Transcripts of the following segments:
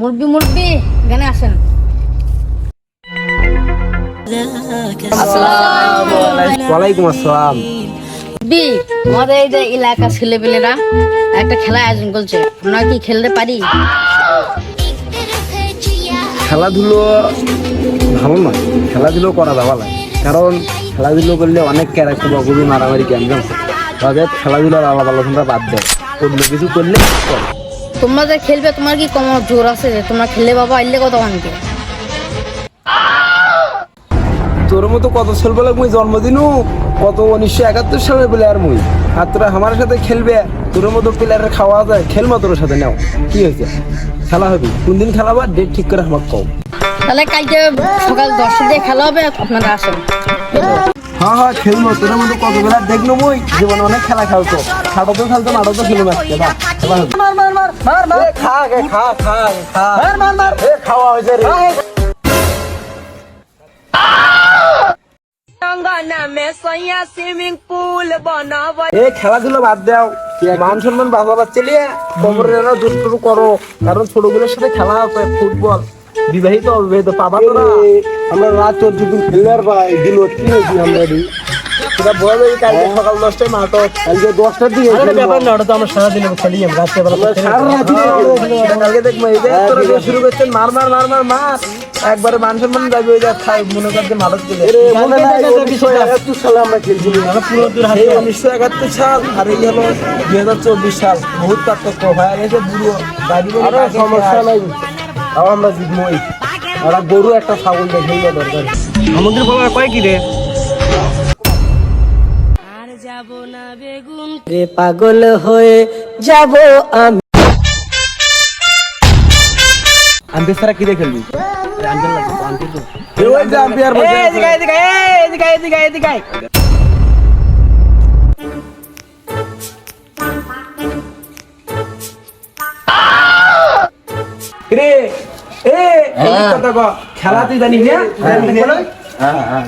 মুরব্বি মুরব্বি এখানে আসেন। ওয়ালাইকুম আসসালাম বি আমাদের এই যে এলাকা ছেলেপেলেরা একটা খেলা আয়োজন করছে। আমরা কি খেলতে পারি? খেলাধুলো ভালো নয় খেলাধুলো করা যাওয়া লাগে। কারণ খেলাধুলো করলে অনেক ক্যারেক্টার বা গরু মারামারি ক্যান্সার তাদের খেলাধুলার আলাদা আলোচনা বাদ দেয়। অন্য কিছু করলে করে। তোমরা যে খেলবে তোমার কি কম জোর আছে যে তোমরা খেললে বাবা আইলে কত আনকে তোর মতো কত ছেল বলে মুই জন্মদিনও কত উনিশশো একাত্তর সালের প্লেয়ার মুই। আর তোরা আমার সাথে খেলবে তোর মতো প্লেয়ারের খাওয়া যায় খেলমা তোর সাথে নাও। কি হয়েছে? খেলা হবে? কোন দিন খেলাবা ডেট ঠিক করে আমার কম তাহলে কালকে সকাল দশটা দিয়ে খেলা হবে আপনারা আসেন। হ্যাঁ হ্যাঁ খেলব তোর মতো কত বেলা দেখল মুই জীবনে অনেক খেলা খেলতো। খাটো তো খেলতো নাটক তো খেলব আজকে বা খেলা হবে এ, খা গে খা খা খা। এ, খাওয়া হয়েছে রে। এ খেলাধুলো বাদ দাও। মান সম্মান বাঁচাবার চালিয়ে কোমরে যেন দুষ্টু করো। কারণ ছোটগুলোর সাথে খেলা ফুটবল। বিবাহিত অবিবাহিত পাবা তো না আমরা রাত চোদ্দ দিন খেলবার পাই দিন কি হয়েছি আমরা সেটা কালকে সকাল দশটায় নাটক কালকে দশটার দিকে ব্যাপার না ওটা তো আমরা সারাদিন খেলি আমরা রাত্রেবেলা কালকে দেখব এই যে তোরা শুরু করছেন মার মার মার মার মার। একবারে মান যাবে ওই খাই মনে মারত একাত্তর সালে আমরা খেলছি উনিশশো একাত্তর সাল আর এই হলো দুই হাজার চব্বিশ সাল। বহুত পার্থক্য হয়ে গেছে বুড়ো গাড়ি সমস্যা নাই। আমরা জিতমই গরু একটা ছাগল দেখে দরকার। সমুদ্র বাবা কয় কি রে? যাব না বেগুন। রে পাগল হয়ে যাব আমি। আমি সারা কি দেখে খেলবি? খেলা তুই জানিস না? হ্যাঁ।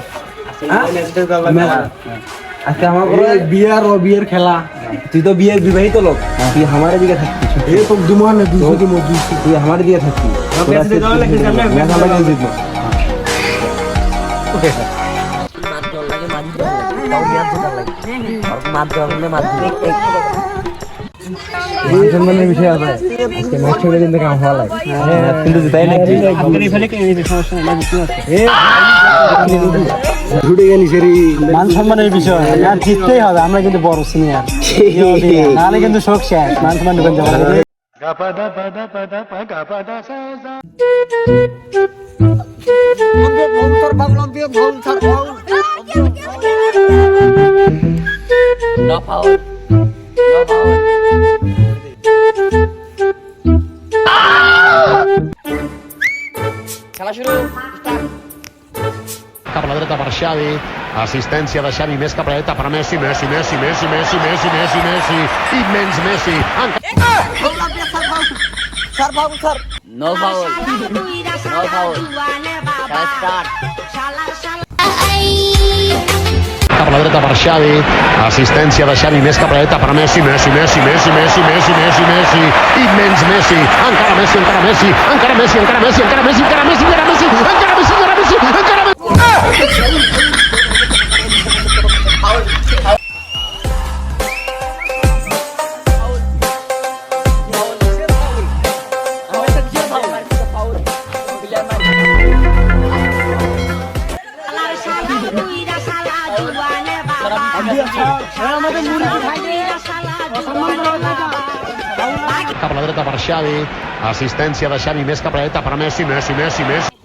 আচ্ছা আমার বিয়ার ও বিয়ের খেলা। তুই তো বিয়ের বিবাহিত লোক। তুই আমার দিকে থাকছিস এই তো দুমার না দুশো দিমো দুশো তুই আমার দিকে জিতবো মান সম্মানের বিষয় আছে আজকে ম্যাচ কিন্তু কাম হওয়া লাগে কিন্তু জিতাই নাকি ছুটে গেলি সেরি। মান সম্মানের বিষয় আর জিততেই হবে আমরা কিন্তু বড় সিনিয়র নাহলে কিন্তু শোক শেষ মান সম্মান ঢুকান যাবে cap a la dreta per Xavi, assistència de Xavi més cap a la dreta per Messi, Messi, Messi, Messi, Messi, Messi, Messi, Messi, immens Messi, encara No foul. No foul. Shall start. cap a la dreta per Xavi, assistència de Xavi més cap a la dreta per Messi, Messi, Messi, Messi, Messi, Messi, Messi, Messi, immens Messi, encara Messi, encara Messi, encara Messi, encara Messi, encara Messi, encara Messi, encara Messi, encara Messi, encara Messi, encara Messi, cap a la dreta per Xavi, assistència de Xavi més cap a la dreta per Messi, Messi, Messi, Messi,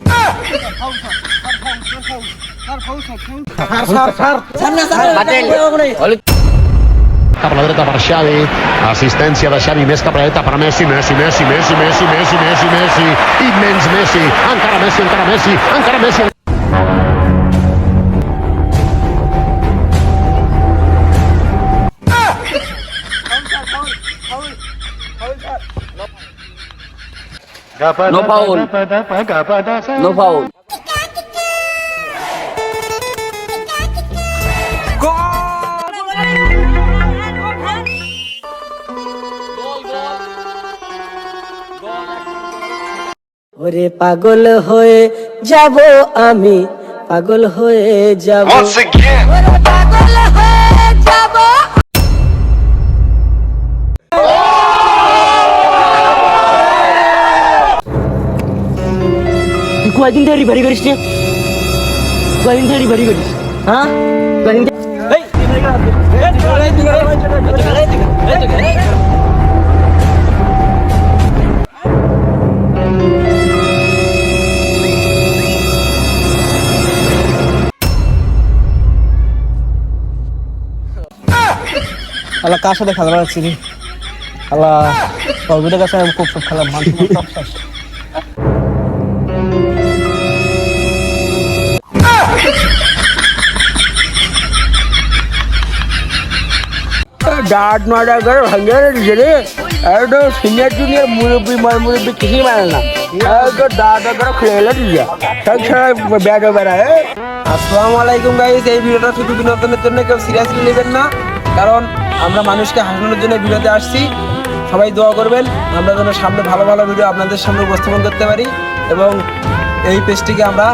cap a la dreta per Xavi, assistència de Xavi més cap a la dreta per Messi, Messi, Messi, Messi, Messi, Messi, Messi, Messi, immens Messi, encara Messi, encara Messi, encara Messi, No foul. No foul. ওরে পাগল হয়ে যাব আমি পাগল হয়ে যাব পাগল হয়ে যাব তুই কয়দিন ধরে রিভারি করিস কয়দিন ধরে করিস হ্যাঁ কয়দিন এই, আল্লাহ কার সাথে খেলা মারাচ্ছি রে আল্লাহ সর্বিদের কাছে আমি খুব খেলা মান সম্মান সব শেষ। ডাট মারা করে ভাঙে দিছে রে আর তো সিনিয়র জুনিয়র মুরব্বী মার মুরব্বী কিছুই মানে না। আর তো ডাট করে খেলে দিছে সব ছাড়া ব্যাট বেড়ায় আসসালামু আলাইকুম গাইস এই ভিডিওটা শুধু বিনোদনের জন্য কেউ সিরিয়াসলি নেবেন না। কারণ আমরা মানুষকে হাসানোর জন্য ভিডিওতে আসছি। সবাই দোয়া করবেন। আমরা যেন সামনে ভালো ভালো ভিডিও আপনাদের সামনে উপস্থাপন করতে পারি এবং এই পেজটিকে আমরা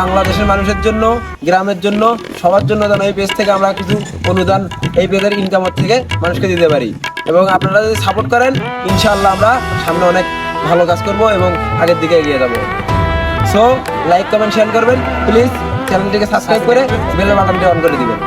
বাংলাদেশের মানুষের জন্য, গ্রামের জন্য, সবার জন্য যেন এই পেজ থেকে আমরা কিছু অনুদান এই পেজের ইনকামের থেকে মানুষকে দিতে পারি। এবং আপনারা যদি সাপোর্ট করেন, ইনশাআল্লাহ আমরা সামনে অনেক ভালো কাজ করব এবং আগের দিকে এগিয়ে যাব। সো লাইক কমেন্ট শেয়ার করবেন। প্লিজ চ্যানেলটিকে সাবস্ক্রাইব করে বেল বাটনটি অন করে দিবেন।